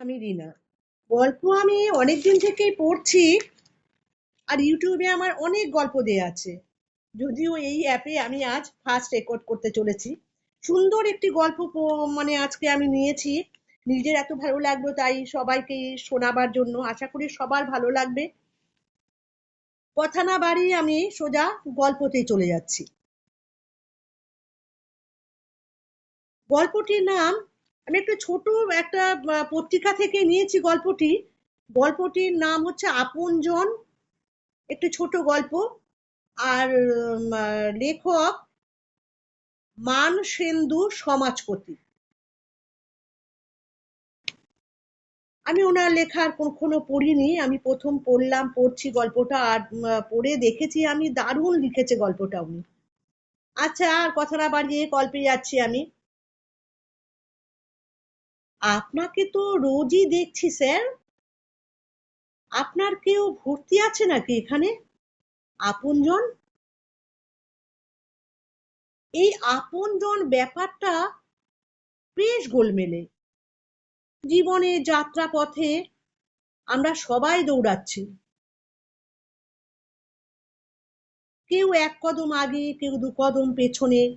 আমি রিনা। গল্প আমি অনেকদিন থেকেই পড়ছি আর ইউটিউবে আমার অনেক গল্প দেয়া আছে। যদিও এই অ্যাপে আমি আজ ফার্স্ট রেকর্ড করতে চলেছি। সুন্দর একটি গল্প মানে আজকে আমি নিয়েছি। নিজের এত ভালো লাগল তাই সবাইকে শোনাবার জন্য। আশা করি সবার ভালো লাগবে। কথা না বাড়িয়ে আমি সোজা গল্পতেই চলে যাচ্ছি। গল্পটির নাম আমি একটা ছোট একটা পত্রিকা থেকে নিয়েছি গল্পটি। গল্পটির নাম হচ্ছে আপনজন, একটি ছোট গল্প। আর লেখক মান সেন্দু সমাজপতি। আমি ওনার লেখার কখনো পড়িনি। আমি প্রথম পড়লাম, পড়ছি গল্পটা আর পড়ে দেখেছি আমি। দারুণ লিখেছে গল্পটা উনি। আচ্ছা আর কথা না বাড়িয়ে গল্পে যাচ্ছি আমি। আপনাকে তো রোজই দেখছি, স্যার। আপনার কেউ ভর্তি আছে নাকি এখানে? আপনজন? এই আপনজন ব্যাপারটা বেশ গোলমেলে। জীবনের যাত্রাপথে আমরা সবাই দৌড়াচ্ছি। কেউ এক কদম আগে, কেউ দু কদম পেছনে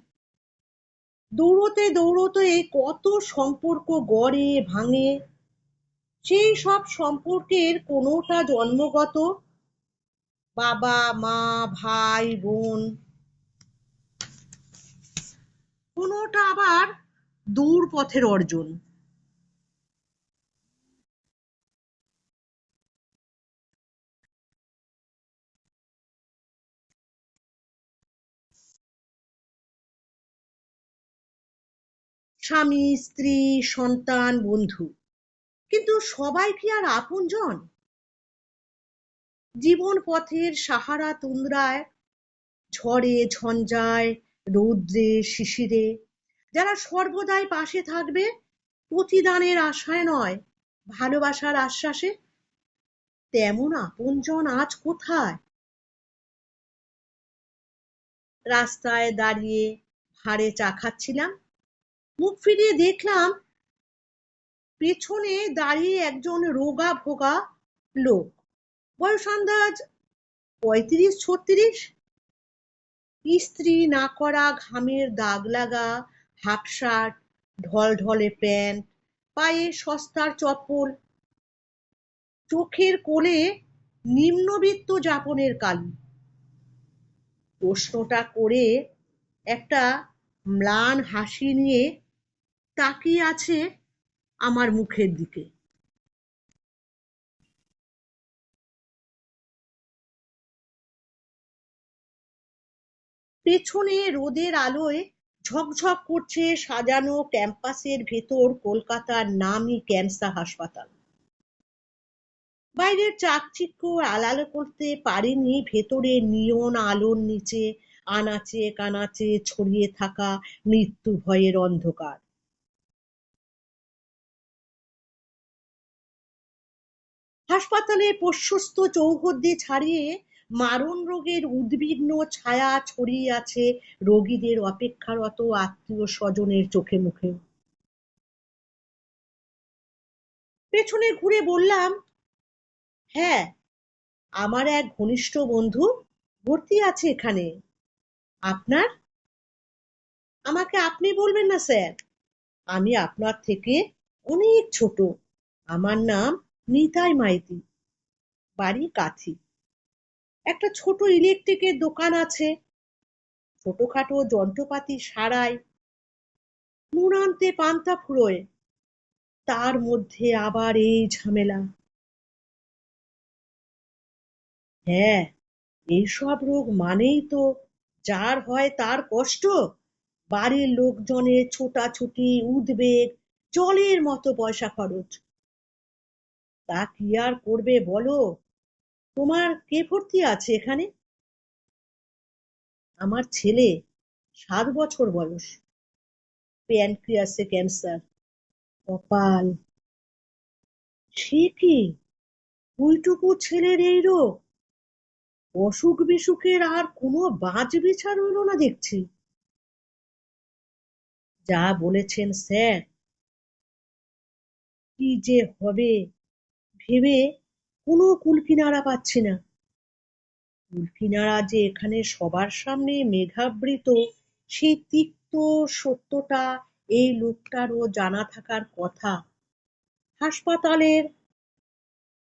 দৌড়তে দৌড়তে কত সম্পর্ক গড়ে, ভাঙে। সেই সব সম্পর্কের কোনোটা জন্মগত? বাবা, মা, ভাই, বোন। কোনোটা আবার দূর পথের অর্জন। স্বামী, স্ত্রী, সন্তান, বন্ধু। কিন্তু সবাই কি আর আপনজন? জীবন পথের সাহারা তুন্দ্রায়, ঝড়ে ঝঞ্ঝায়, রৌদ্রে শিশিরে, যারা সর্বদাই পাশে থাকবে, প্রতিদানের আশায় নয়, ভালোবাসার আশ্বাসে, তেমন আপনজন আজ কোথায়? রাস্তায় দাঁড়িয়ে ভাঁড়ে চা খাচ্ছিলাম মুখ ফিরিয়ে দেখলাম পেছনে দাঁড়িয়ে একজন রোগা ভোগা লোক। বয়স আন্দাজ পঁয়ত্রিশ, ছত্রিশ। ইস্ত্রি না করা, ঘামের দাগ লাগা, হাফ শার্ট ঢলঢলে প্যান্ট, পায়ে সস্তার চপ্পল। চোখের কোলে নিম্নবিত্ত যাপনের কালি। প্রশ্নটা করে একটা ম্লান হাসি নিয়ে তাকিয়ে আছে আমার মুখের দিকে। পেছনে রোদের আলোয় ঝকঝক করছে সাজানো ক্যাম্পাসের ভেতর কলকাতার নামী ক্যান্সার হাসপাতাল। বাইরের চাকচিক্য আলালো করতে পারেনি ভেতরে নিয়ন আলোর নিচে, আনাচে কানাচে ছড়িয়ে থাকা মৃত্যু ভয়ের অন্ধকার। হাসপাতালের প্রশস্ত চৌহদ্দি ছাড়িয়ে মারণ রোগের উদ্বিগ্ন ছায়া ছড়িয়ে আছে রোগীদের অপেক্ষারত আত্মীয় স্বজনের চোখে মুখে। পেছনে ঘুরে বললাম হ্যাঁ আমার এক ঘনিষ্ঠ বন্ধু ভর্তি আছে এখানে। আপনার? আমাকে আপনি বলবেন না, স্যার। আমি আপনার থেকে অনেক ছোট। আমার নাম নিতাই মাইতি বাড়ি কাথি একটা ছোট ইলেকট্রিকের দোকান আছে, ছোটখাটো যন্ত্রপাতি সারাই নুন পান্তা ফুরোয়, তার মধ্যে আবার এই ঝামেলা। হ্যাঁ এইসব রোগ মানেই তো যার হয় তার কষ্ট। বাড়ির লোকজনের ছোটাছুটি, উদ্বেগ, জলের মতো পয়সা খরচ। তা কি আর করবে বলো? তোমার কে ভর্তি আছে এখানে? আমার ছেলে, সাত বছর বয়স। প্যানক্রিয়াসে ক্যান্সার। কপাল। সে কি? ওইটুকু ছেলের এই রোগ? অসুখ বিসুখের আর কোনো বাজ বিচার রইল না দেখছি। যা বলেছেন স্যার। কি যে হবে? ভেবে কোনো কুলকিনারা পাচ্ছি না। কুলকিনারা যে এখানে সবার সামনে মেঘাবৃত সেই তিক্ত সত্যটা এই লোকটারও জানা থাকার কথা। হাসপাতালের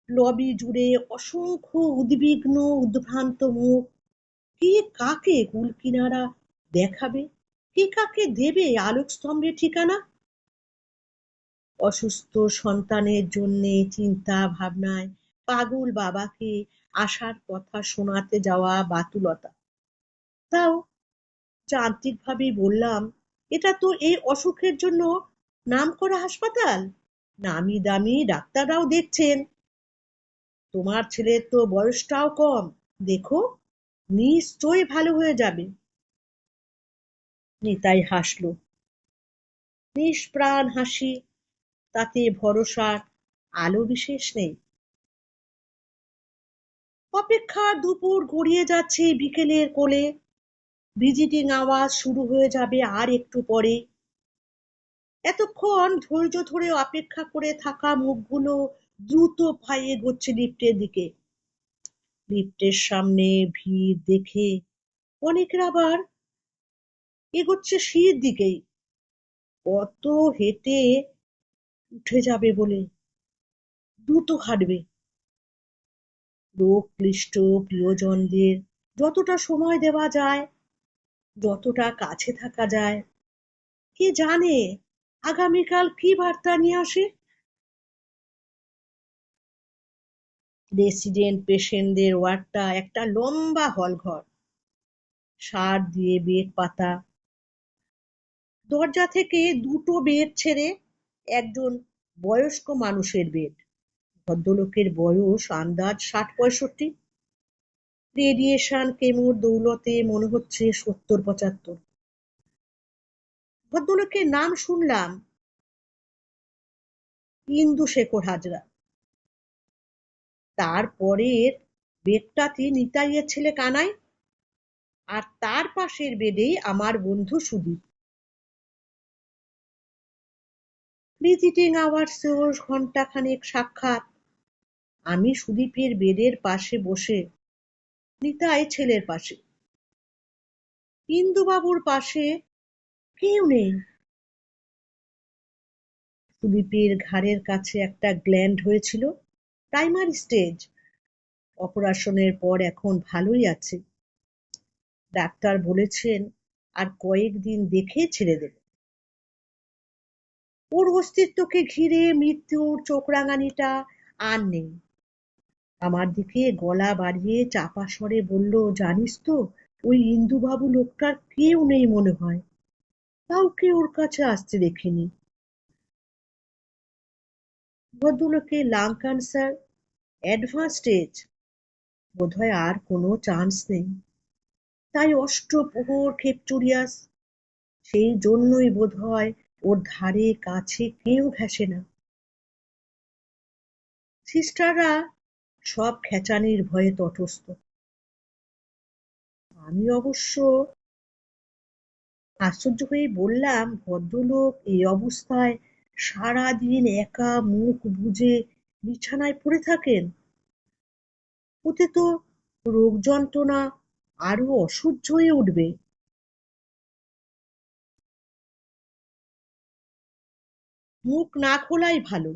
লবি জুড়ে অসংখ্য উদ্বিগ্ন, উদ্ভ্রান্ত মুখ। কে কাকে কুলকিনারা দেখাবে? কে কাকে দেবে আলোকস্তম্ভের ঠিকানা? অসুস্থ সন্তানের জন্যে চিন্তা ভাবনায় পাগল বাবাকে আসার কথা শোনাতে যাওয়া বাতুলতা। তাও যান্ত্রিকভাবেই বললাম, এটা তো এই অসুখের জন্য নামকরা হাসপাতাল? নামি দামি ডাক্তাররাও দেখছেন। তোমার ছেলের তো বয়সটাও কম। দেখো, নিশ্চয়ই ভালো হয়ে যাবে। নিতাই হাসল। নিষ্প্রাণ হাসি তাতে ভরসার আলো বিশেষ নেই। অপেক্ষার দুপুর গড়িয়ে যাচ্ছে বিকেলের কোলে। ভিজিটিং আওয়াজ শুরু হয়ে যাবে আর একটু পরে। এতক্ষণ ধৈর্য ধরে অপেক্ষা করে থাকা মুখগুলো দ্রুত পায়ে এগোচ্ছে লিফটের দিকে। লিফটের সামনে ভিড় দেখে অনেকের আবার এগোচ্ছে সিঁড়ির দিকেই। কত হেঁটে উঠে যাবে বলে দ্রুত হাঁটবে। রোগ ক্লিষ্ট প্রিয়জনদের যতটা সময় দেওয়া যায়, যতটা কাছে থাকা যায়, কে জানে আগামীকাল কি বার্তা নিয়ে আসে? রেসিডেন্ট পেশেন্টদের ওয়ার্ডটা একটা লম্বা হলঘর। সার দিয়ে বেড পাতা। দরজা থেকে দুটো বেড ছেড়ে একজন বয়স্ক মানুষের বেড ভদ্রলোকের বয়স আন্দাজ ষাট পঁয়ষট্টি। রেডিয়েশন কেমোর দৌলতে মনে হচ্ছে সত্তর পঁচাত্তর। ভদ্রলোকের নাম শুনলাম ইন্দু শেখর হাজরা। তারপরের বেডটাতে নিতাইয়ের ছেলে কানাই, আর তার পাশের বেডেই আমার বন্ধু সুদীপ। ভিজিটিং আওয়ার্সেও ঘন্টাখানেক সাক্ষাৎ। আমি সুদীপের বেডের পাশে বসে, নিতাই ছেলের পাশে। ইন্দুবাবুর পাশে কেউ নেই। সুদীপের ঘাড়ের কাছে একটা গ্ল্যান্ড হয়েছিল, প্রাইমারি স্টেজ। অপারেশনের পর এখন ভালোই আছে। ডাক্তার বলেছেন, আর কয়েকদিন দেখে ছেড়ে দেবে। ওর অস্তিত্বকে ঘিরে মৃত্যুর চোখরাঙানিটা আর নেই। আমার দিকে গলা বাড়িয়ে চাপা স্বরে বলল, জানিস তো, ওই ইন্দুবাবু লোকটার কেউ নেই মনে হয়। কাউকে ওর কাছে আসতে দেখিনি। ভদ্রলোকে লাং ক্যান্সার অ্যাডভান্স স্টেজ। বোধহয় আর কোনো চান্স নেই। তাই অষ্টপ্রহর খেপচুরিয়াস। সেই জন্যই বোধহয় ওর ধারে কাছে কেউ ঘেঁষে না। সিস্টাররা সব খেচানির ভয়ে তটস্থ। আমি অবশ্য আশ্চর্য হয়ে বললাম, ভদ্রলোক, এই অবস্থায় সারাদিন একা মুখ বুজে বিছানায় পড়ে থাকেন? ওতে তো রোগ যন্ত্রণা আরও অসহ্য হয়ে উঠবে। মুখ না খোলাই ভালো।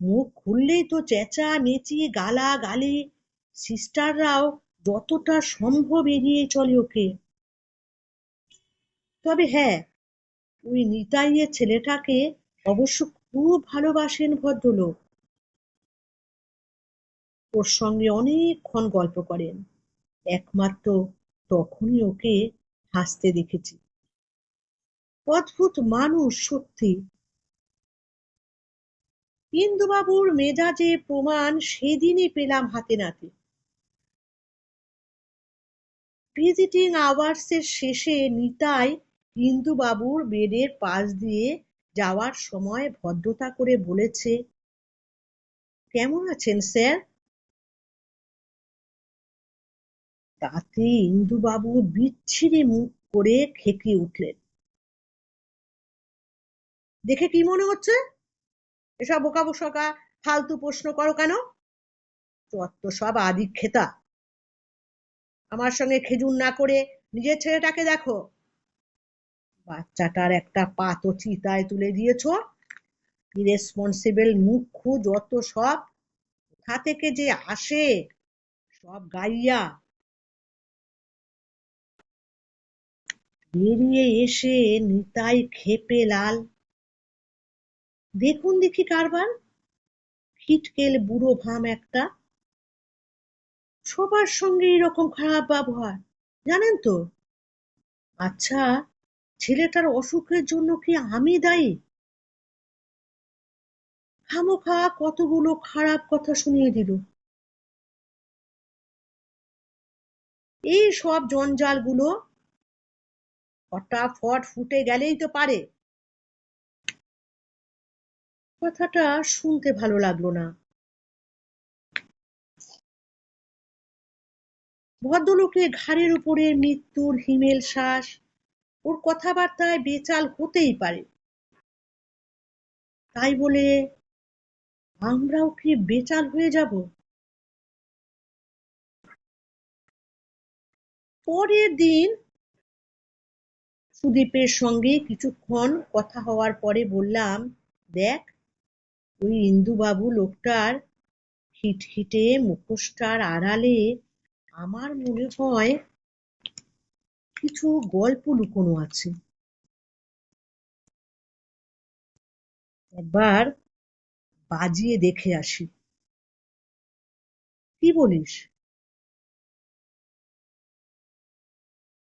মুখ খুললেই তো চেঁচা মেচি গালা গালি সিস্টাররাও যতটা সম্ভব এড়িয়ে চলে ওকে। তবে হ্যাঁ ওই নিতাইয়ের ছেলেটাকে অবশ্য খুব ভালোবাসেন ভদ্রলোক। ওর সঙ্গে অনেকক্ষণ গল্প করেন। একমাত্র তখনই ওকে হাসতে দেখেছি। অদ্ভুত মানুষ সত্যি। ইন্দুবাবুর মেজাজে প্রমাণ সেদিনই পেলাম হাতে নাতে। ভিজিটিং আওয়ার্সের শেষে নিতাই ইন্দুবাবুর বেডের পাশ দিয়ে যাওয়ার সময় ভদ্রতা করে বলেছে, কেমন আছেন, স্যার? তাতে ইন্দুবাবু বিচ্ছিরি মুখ করে খেকিয়ে উঠলেন। দেখে কি মনে হচ্ছে? এসব বোকা বোসকা ফালতু প্রশ্ন করো কেন? চত্ব সব আদি খেতা আমার সঙ্গে খেজুর না করে নিজের ছেলেটাকে দেখো। বাচ্চাটার একটা পা তো চিতায় তুলে দিয়েছ। ইরেসপন্সিবল মুখ্য যত সব কোথা থেকে যে আসে সব গাইয়া। বেরিয়ে এসে নিতাই খেপে লাল। দেখুন দেখি কারবার। খিটকেল, বুড়ো ভাম একটা। সবার সঙ্গে এরকম খারাপ ব্যবহার, জানেন তো? আচ্ছা ছেলেটার অসুখের জন্য কি আমি দায়ী? খামোখা কতগুলো খারাপ কথা শুনিয়ে দিল। এই সব জঞ্জালগুলো ফটাফট ফুটে গেলেই তো পারে। কথাটা শুনতে ভালো লাগল না। ভদ্রলোকের ঘাড়ের উপরে মৃত্যুর হিমেল শ্বাস, ওর কথাবার্তায় বেচাল হতেই পারে। তাই বলে, আমরাও কি বেচাল হয়ে যাব? পরের দিন সুদীপের সঙ্গে কিছুক্ষণ কথা হওয়ার পরে বললাম, দেখ ওই ইন্দুবাবু লোকটার খিটখিটে মুখোশটার আড়ালে আমার মনে হয় কিছু গল্প লুকোনো আছে। একবার বাজিয়ে দেখে আসি। কি বলিস?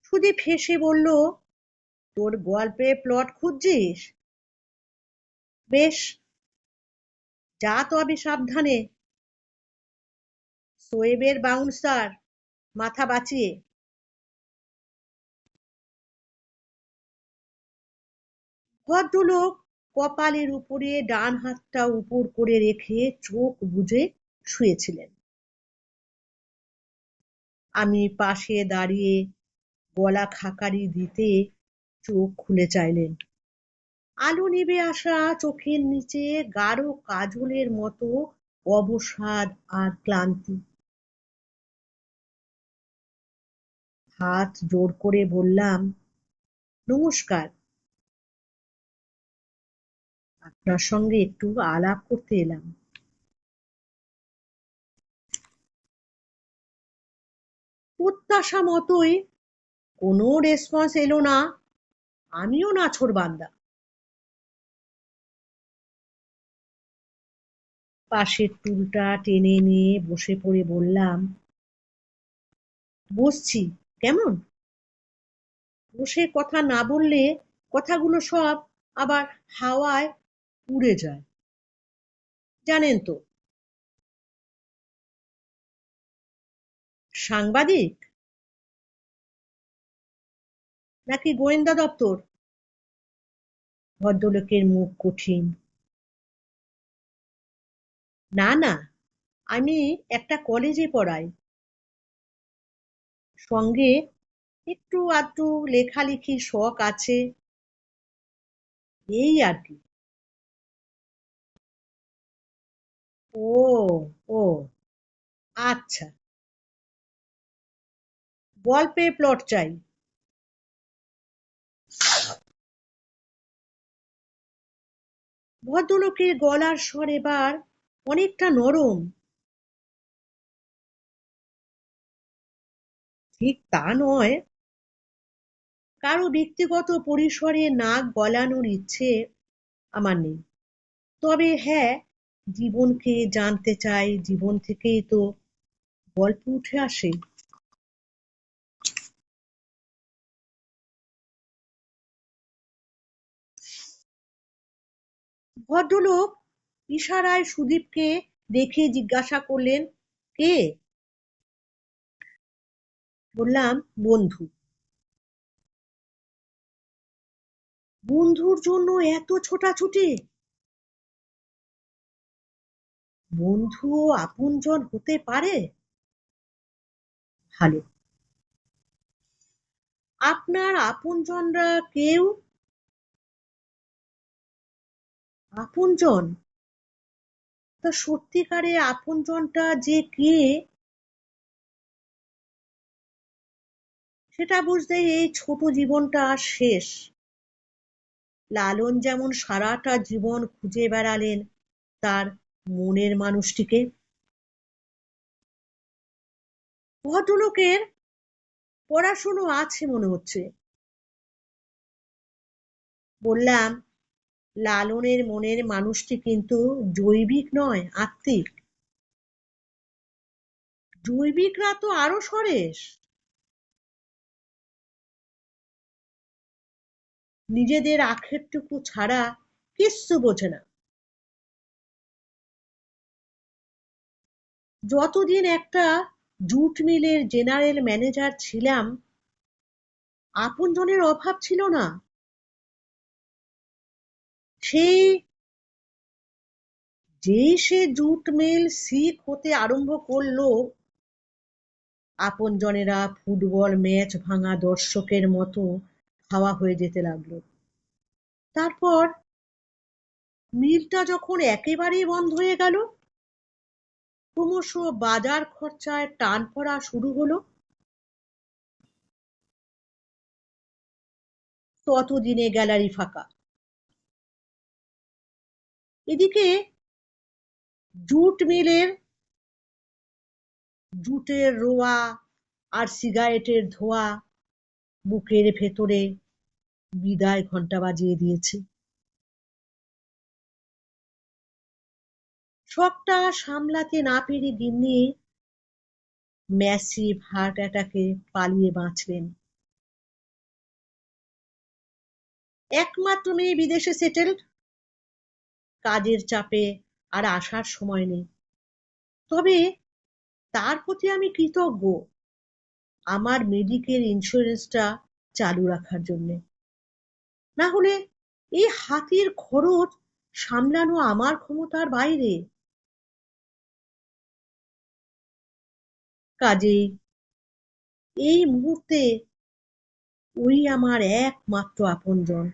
সুদীপ হেসে বলল, তোর গল্পে প্লট খুঁজছিস? বেশ যা তবে সাবধানে। সোয়েবের বাউন্সার, মাথা বাঁচিয়ে। ভদ্রলোক কপালের উপরে ডান হাতটা উপর করে রেখে চোখ বুজে শুয়েছিলেন। আমি পাশে দাঁড়িয়ে গলা খাকারি দিতে চোখ খুলে চাইলেন। আলো নিবে আসা চোখের নিচে গাঢ় কাজলের মতো অবসাদ আর ক্লান্তি। হাত জোর করে বললাম, নমস্কার। আপনার সঙ্গে একটু আলাপ করতে এলাম। প্রত্যাশা মতোই কোনো রেসপন্স এলো না। আমিও নাছোড়বান্দা। পাশের টুলটা টেনে নিয়ে বসে পড়ে বললাম, বসছি, কেমন? বসে কথা না বললে কথাগুলো সব আবার হাওয়ায় উড়ে যায়। জানেন তো, সাংবাদিক? নাকি গোয়েন্দা দপ্তর? ভদ্রলোকের মুখ কঠিন। না না, আমি একটা কলেজে পড়াই। সঙ্গে একটু আধটু লেখালেখির শখ আছে। এই আর কি। ও ও আচ্ছা। গল্পে প্লট চাই। ভদ্রলোকের গলার স্বর এবার অনেকটা নরম। ঠিক তা নয়। কারও ব্যক্তিগত পরিসরে নাক গলানোর ইচ্ছে আমার নেই। তবে হ্যাঁ জীবনকে জানতে চাই, জীবন থেকেই তো গল্প উঠে আসে। ভদ্রলোক ইশারায় সুদীপকে দেখে জিজ্ঞাসা করলেন, কে? বললাম, বন্ধু। বন্ধুর জন্য এত ছোটাছুটি? বন্ধুও আপনজন হতে পারে? ভালো। আপনার আপনজনরা কেউ? আপনজন? তা সত্যিকারে আপনজনটা যে কে, সেটা বুঝতে এই ছোট জীবনটা শেষ। লালন যেমন সারাটা জীবন খুঁজে বেড়ালেন তার মনের মানুষটিকে। ভদ্রলোকের পড়াশুনো আছে মনে হচ্ছে। বললাম লালনের মনের মানুষটি কিন্তু জৈবিক নয়, আত্মিক। জৈবিকরা তো আরও সরেস নিজেদের আখেরটুকু ছাড়া কিচ্ছু বোঝে না। যতদিন একটা জুট মিলের জেনারেল ম্যানেজার ছিলাম, আপনজনের অভাব ছিল না। সেই যেই সে জুট মিল শিখ হতে আরম্ভ করল, আপনজনেরা ফুটবল ম্যাচ ভাঙা দর্শকের মতো খাওয়া হয়ে যেতে লাগল। তারপর মিলটা যখন একেবারেই বন্ধ হয়ে গেল, ক্রমশ বাজার খরচায় টান পড়া শুরু হলো। ততদিনে গ্যালারি ফাঁকা। এদিকে জুট মিলের, জুটের রোয়া আর সিগারেটের ধোয়া বুকের ভেতরে বিদায় ঘণ্টা বাজিয়ে দিয়েছে। সবটা সামলাতে না পেরে গিন্নি ম্যাসিভ হার্ট অ্যাটাকে পালিয়ে বাঁচলেন। একমাত্র মেয়ে বিদেশে সেটেলড কাজের চাপে আর আসার সময় নেই। তবে তার প্রতি আমি কৃতজ্ঞ আমার মেডিকেল ইন্স্যুরেন্সটা চালু রাখার জন্যে। না হলে এই হাতির খরচ সামলানো আমার ক্ষমতার বাইরে। কাজেই এই মুহূর্তে ওই আমার একমাত্র আপনজন।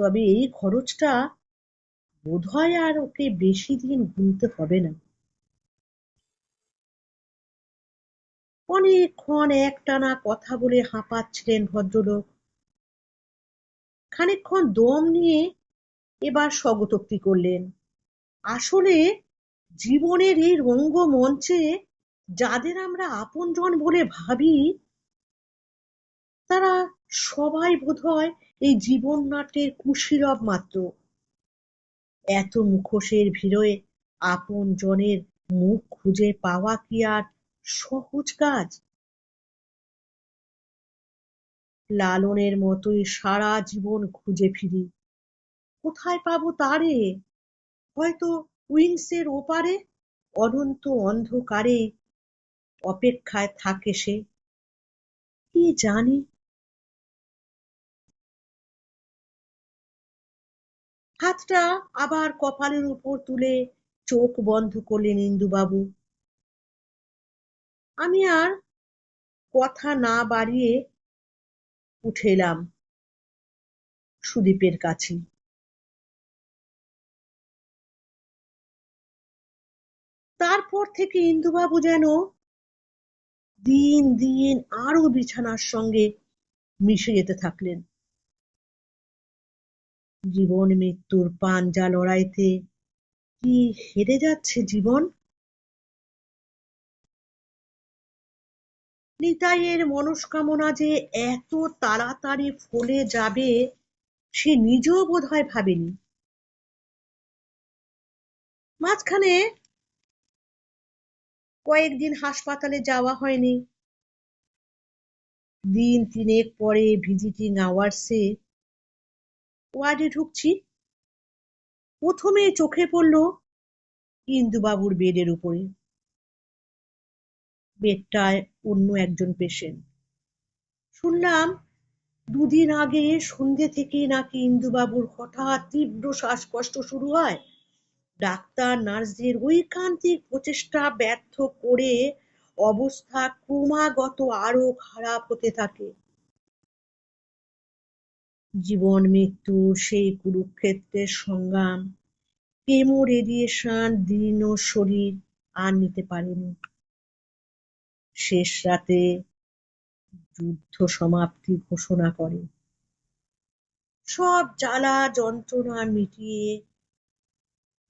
তবে এই খরচটা বোধহয় আর ওকে বেশি দিন গুনতে হবে না। অনেকক্ষণ একটানা কথা বলে হাঁপাচ্ছিলেন ভদ্রলোক। খানিকক্ষণ দম নিয়ে এবার স্বগতোক্তি করলেন। আসলে জীবনের এই রঙ্গমঞ্চে যাদের আমরা আপনজন বলে ভাবি, তারা সবাই বোধহয় এই জীবন নাট্যের কুশীলব মাত্র। এত মুখোশের ভিড়ে আপন জনের মুখ খুঁজে পাওয়া কি আর সহজ কাজ? লালনের মতোই সারা জীবন খুঁজে ফিরি। কোথায় পাবো তারে? হয়তো উইংসের ওপারে অনন্ত অন্ধকারে অপেক্ষায় থাকে সে। কি জানি? হাতটা আবার কপালের উপর তুলে চোখ বন্ধ করলেন ইন্দুবাবু। আমি আর কথা না বাড়িয়ে উঠে এলাম সুদীপের কাছে। তারপর থেকে ইন্দুবাবু যেন দিন দিন আরও বিছানার সঙ্গে মিশে যেতে থাকলেন। জীবন মৃত্যুর পাঞ্জা লড়াইতে কি হেরে যাচ্ছে জীবন? নিতাইয়ের মনস্কামনা যে এত তাড়াতাড়ি ফলে যাবে, সে নিজেও বোধহয় ভাবেনি। মাঝখানে কয়েকদিন হাসপাতালে যাওয়া হয়নি। দিন তিনেক পরে ভিজিটিং আওয়ার্সে ওয়ার্ডে ঢুকছি। প্রথমে চোখে পড়ল ইন্দুবাবুর বেডের উপরে। বেডটায় অন্য একজন পেশেন্ট শুনলাম দুদিন আগে সন্ধ্যে থেকে নাকি ইন্দুবাবুর হঠাৎ তীব্র শ্বাসকষ্ট শুরু হয়। ডাক্তার, নার্সদের ঐকান্তিক প্রচেষ্টা ব্যর্থ করে অবস্থা ক্রমাগত আরও খারাপ হতে থাকে। জীবন, মৃত্যু, সেই কুরুক্ষেত্রের সংগ্রাম। কেমো রেডিয়েশন দীর্ণ শরীর আর নিতে পারেনি। শেষ রাতে যুদ্ধ সমাপ্তি ঘোষণা করে। সব জ্বালা, যন্ত্রণা মিটিয়ে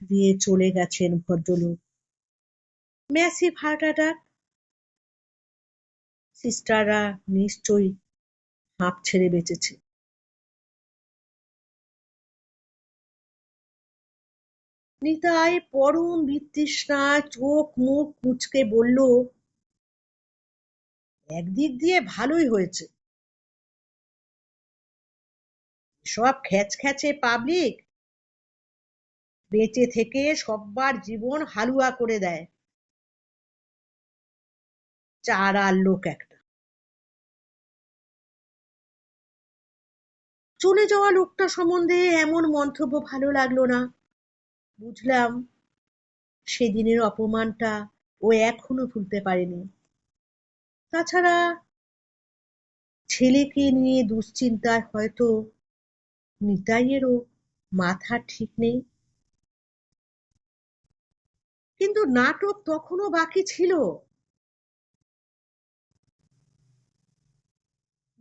দিয়ে চলে গেছেন ভদ্রলোক। ম্যাসিভ হার্ট অ্যাটাক সিস্টাররা নিশ্চয়ই হাঁপ ছেড়ে বেঁচেছে। নিতাই পরম বিতৃষ্ণায় চোখ মুখ মুচকে বলল, একদিক দিয়ে ভালোই হয়েছে। সব খ্যাচ খ্যাচে পাবলিক বেঁচে থেকে সব্বার জীবন হালুয়া করে দেয়। চার আর লোক একটা। চলে যাওয়া লোকটা সম্বন্ধে এমন মন্তব্য ভালো লাগল না। বুঝলাম সেদিনের অপমানটা ও এখনও ভুলতে পারেনি। তাছাড়া ছেলেকে নিয়ে দুশ্চিন্তায় হয়তো নিতাইয়েরও মাথা ঠিক নেই। কিন্তু নাটক তখনও বাকি ছিল।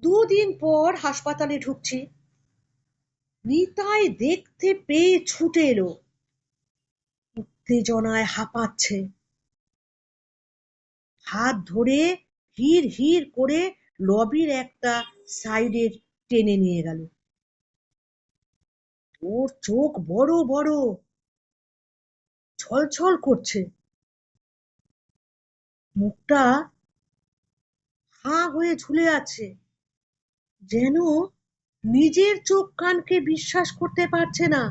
দুদিন পর হাসপাতালে ঢুকছি। নিতাই দেখতে পেয়ে ছুটে এলো। উত্তেজনায় হাঁপাচ্ছে। হাত ধরে হির হির করে লবির একটা সাইডে টেনে নিয়ে গেল। ওর চোখ বড় বড়, ছলছল করছে। মুখটা হাঁ হয়ে ঝুলে আছে, যেন নিজের চোখ কানকে বিশ্বাস করতে পারছে না।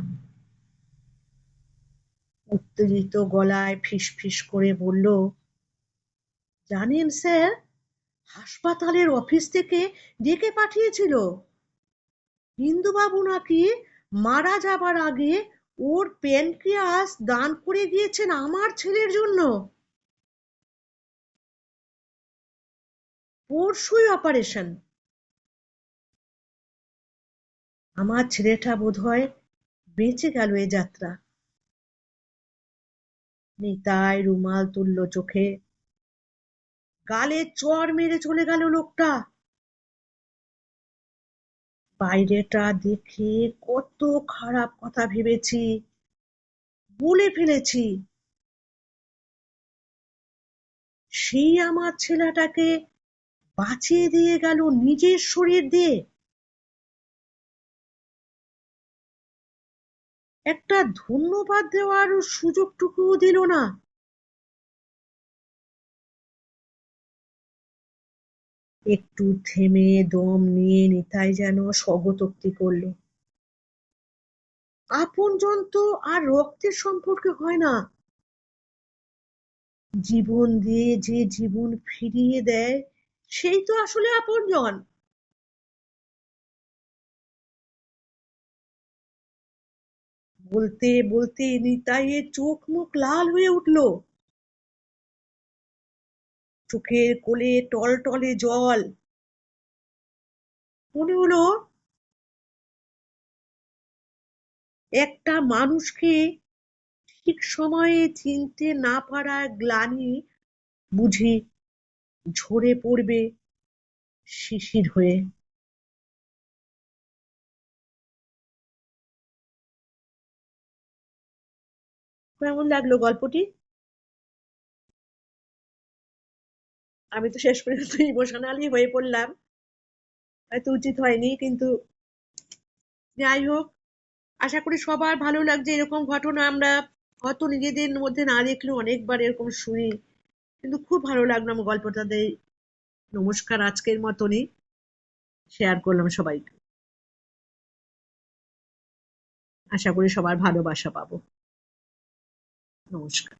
উত্তেজিত গলায় ফিসফিস করে বলল, জানেন স্যার, হাসপাতালের অফিস থেকে ডেকে পাঠিয়েছিল। ইন্দুবাবু নাকি মারা যাবার আগে ওর প্যানক্রিয়াস দান করে দিয়েছেন আমার ছেলের জন্য। পরশুই অপারেশন। আমার ছেলেটা বোধহয় বেঁচে গেল এ যাত্রা। নিতাই রুমাল তুলল চোখে। গালে চড় মেরে চলে গেল লোকটা। বাইরেটা দেখে কত খারাপ কথা ভেবেছি, বলে ফেলেছি। সেই আমার ছেলেটাকে বাঁচিয়ে দিয়ে গেল নিজের শরীর দিয়ে। একটা ধন্যবাদ দেওয়ার সুযোগটুকুও দিল না। একটু থেমে দম নিয়ে নিতাই যেন স্বগতোক্তি করল। আপনজন তো আর রক্তের সম্পর্কে হয় না। জীবন দিয়ে যে জীবন ফিরিয়ে দেয়, সেই তো আসলে আপনজন বলতে বলতে নিতাইয়ের চোখ মুখ লাল হয়ে উঠল। চোখের কোলে টলটলে জল। মনে হলো একটা মানুষকে ঠিক সময়ে চিনতে না পারার গ্লানি বুঝি ঝরে পড়বে শিশির হয়ে। কেমন লাগল গল্পটি? আমি তো শেষ পর্যন্ত ইমোশনালি হয়ে পড়লাম। হয়তো উচিত হয়নি, কিন্তু যাই হোক, আশা করি সবার ভালো লাগছে। এরকম ঘটনা আমরা হয়তো নিজেদের মধ্যে না দেখলেও অনেকবার এরকম শুনি। কিন্তু খুব ভালো লাগল আমার গল্পটাতে নমস্কার আজকের মতনই। শেয়ার করলাম সবাইকে। আশা করি সবার ভালোবাসা পাবো। নমস্কার